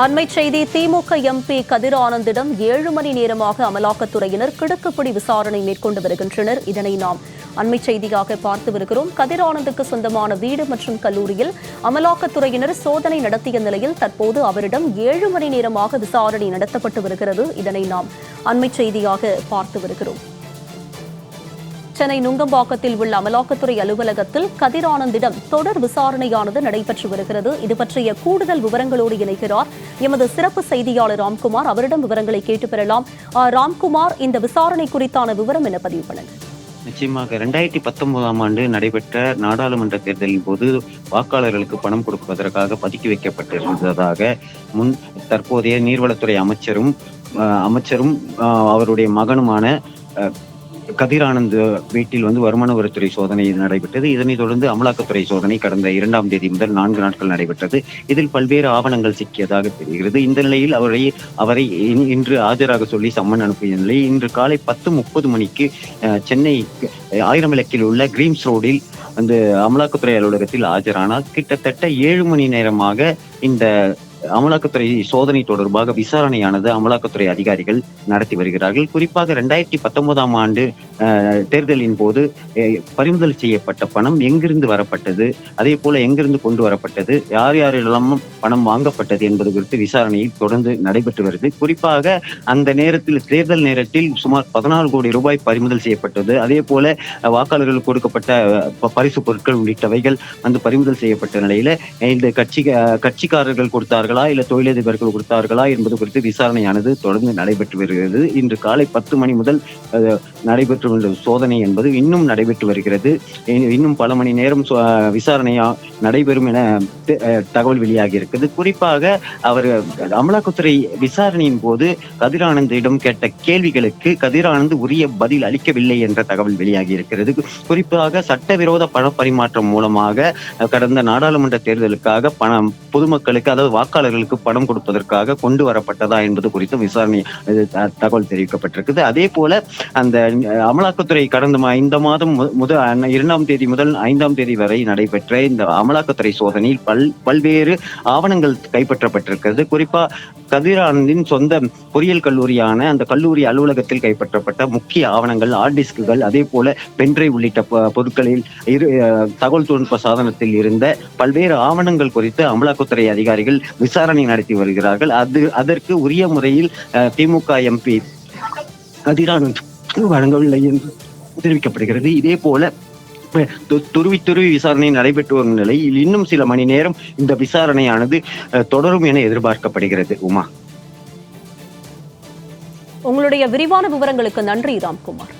அண்மை செய்தி திமுக எம்பி கதிர் ஆனந்திடம் ஏழு மணி நேரமாக அமலாக்கத்துறையினர் கிடுக்குப்பிடி விசாரணை மேற்கொண்டு வருகின்றனர். இதனை நாம் அண்மை செய்தியாக பார்த்து வருகிறோம். கதிர் ஆனந்துக்கு சொந்தமான வீடு மற்றும் கல்லூரியில் அமலாக்கத்துறையினர் சோதனை நடத்திய நிலையில் தற்போது அவரிடம் ஏழு மணி நேரமாக விசாரணை நடத்தப்பட்டு வருகிறது. இதனை நாம் அண்மை செய்தியாக பார்த்து வருகிறோம். சென்னை நுங்கம்பாக்கத்தில் உள்ள அமலாக்கத்துறை அலுவலகத்தில் கதிரானந்திடம் தொடர் விசாரணையானது நடைபெற்று வருகிறது. இது பற்றிய கூடுதல் விவரங்களோடு இணைகிறார் எமது சிறப்பு செய்தியாளர் ராம்குமார். அவரிடம் விவரங்களை கேட்டு பெறலாம். ராம்குமார் இந்த விசாரணை குறித்தான விவரம் என பதிவு பண்ணுங்க நிச்சயமாக ரெண்டாயிரத்தி பத்தொன்பதாம் ஆண்டு நடைபெற்ற நாடாளுமன்ற தேர்தலின் போது வாக்காளர்களுக்கு பணம் கொடுப்பதற்காக பதுக்கி வைக்கப்பட்டிருந்ததாக முன் தற்போதைய நீர்வளத்துறை அமைச்சரும் அஹ், அமைச்சரும் அவருடைய மகனுமான கதிரானந்த் வீட்டில் வந்து வருமான வரித்துறை சோதனை நடைபெற்றது. இதனைத் தொடர்ந்து அமலாக்கத்துறை சோதனை கடந்த இரண்டாம் தேதி முதல் நான்கு நாட்கள் நடைபெற்றது. இதில் பல்வேறு ஆவணங்கள் சிக்கியதாக தெரிகிறது. இந்த நிலையில் அவரை அவரை இன்று ஆஜராக சொல்லி சம்மன் அனுப்பிய நிலையில் இன்று காலை பத்து முப்பது மணிக்கு சென்னை ஆயிரம் விளக்கில் உள்ள கிரீம்ஸ் ரோடில் வந்து அமலாக்கத்துறை அலுவலகத்தில் ஆஜரானார். கிட்டத்தட்ட ஏழு மணி நேரமாக இந்த அமலாக்கத்துறை சோதனை தொடர்பாக விசாரணையானது அமலாக்கத்துறை அதிகாரிகள் நடத்தி வருகிறார்கள். குறிப்பாக ரெண்டாயிரத்தி பத்தொன்பதாம் ஆண்டு தேர்தலின் போது பறிமுதல் செய்யப்பட்ட பணம் எங்கிருந்து வரப்பட்டது? அதே போல எங்கிருந்து கொண்டு வரப்பட்டது? யார் யாரெல்லாம் பணம் வாங்கப்பட்டது என்பது குறித்து விசாரணையில் தொடர்ந்து நடைபெற்று வருது. குறிப்பாக அந்த நேரத்தில் தேர்தல் நேரத்தில் சுமார் பதினாலு கோடி ரூபாய் பறிமுதல் செய்யப்பட்டது. அதே போல வாக்காளர்களுக்கு கொடுக்கப்பட்ட பரிசு பொருட்கள் உள்ளிட்டவைகள் வந்து பறிமுதல் செய்யப்பட்ட நிலையில இந்த கட்சி அஹ், கட்சிக்காரர்கள் கொடுத்தார்கள். இல்ல தொழிலதிபர்கள் கொடுத்தார்களா? என்பது குறித்து விசாரணையானது தொடர்ந்து நடைபெற்று வருகிறது. இன்று காலை பத்து மணி முதல் நடைபெற்று வந்த சோதனை என்பது இன்னும் நடைபெற்று வருகிறது. இன்னும் பல மணி நேரம் விசாரணையா நடைபெறும் என தகவல் வெளியாகி இருக்குது. குறிப்பாக அவர் அமலாக்கத்துறை விசாரணையின் போது கதிரானந்திடம் கேட்ட கேள்விகளுக்கு கதிரானந்த் உரிய பதில் அளிக்கவில்லை என்ற தகவல் வெளியாகி இருக்கிறது. குறிப்பாக சட்டவிரோத பண பரிமாற்றம் மூலமாக கடந்த நாடாளுமன்ற தேர்தலுக்காக பணம் பொதுமக்களுக்கு அதாவது வாக்காளர் தொழிலாளர்களுக்கு பணம் கொடுப்பதற்காக கொண்டு வரப்பட்டதா என்பது குறித்தும் விசாரணை தகவல் தெரிவிக்கப்பட்டிருக்குது. அதே போல அந்த அமலாக்கத்துறை கடந்த இந்த மாதம் முதல் இரண்டாம் தேதி முதல் ஐந்தாம் தேதி வரை நடைபெற்ற இந்த அமலாக்கத்துறை சோதனையில் பல் பல்வேறு ஆவணங்கள் கைப்பற்றப்பட்டிருக்கிறது. குறிப்பா கதிரானந்தின் சொந்த பொறியியல் கல்லூரியான அந்த கல்லூரி அலுவலகத்தில் கைப்பற்றப்பட்ட முக்கிய ஆவணங்கள் ஹார்ட் டிஸ்குகள் அதே போல பென்ட்ரை உள்ளிட்ட பொருட்களில் இரு அஹ், தகவல் தொழில்நுட்ப சாதனத்தில் இருந்த பல்வேறு ஆவணங்கள் குறித்து அமலாக்கத்துறை அதிகாரிகள் விசாரணை நடத்தி வருகிறார்கள். அது அதற்கு உரிய முறையில் அஹ், திமுக எம்பி கதிரானந்த் வழங்கவில்லை என்று தெரிவிக்கப்படுகிறது. இதே போல துருவி துருவி விசாரணை நடைபெற்று வரும் நிலையில் இன்னும் சில மணி நேரம் இந்த விசாரணையானது தொடரும் என எதிர்பார்க்கப்படுகிறது உமா. உங்களுடைய விரிவான விவரங்களுக்கு நன்றி ராம்குமார்.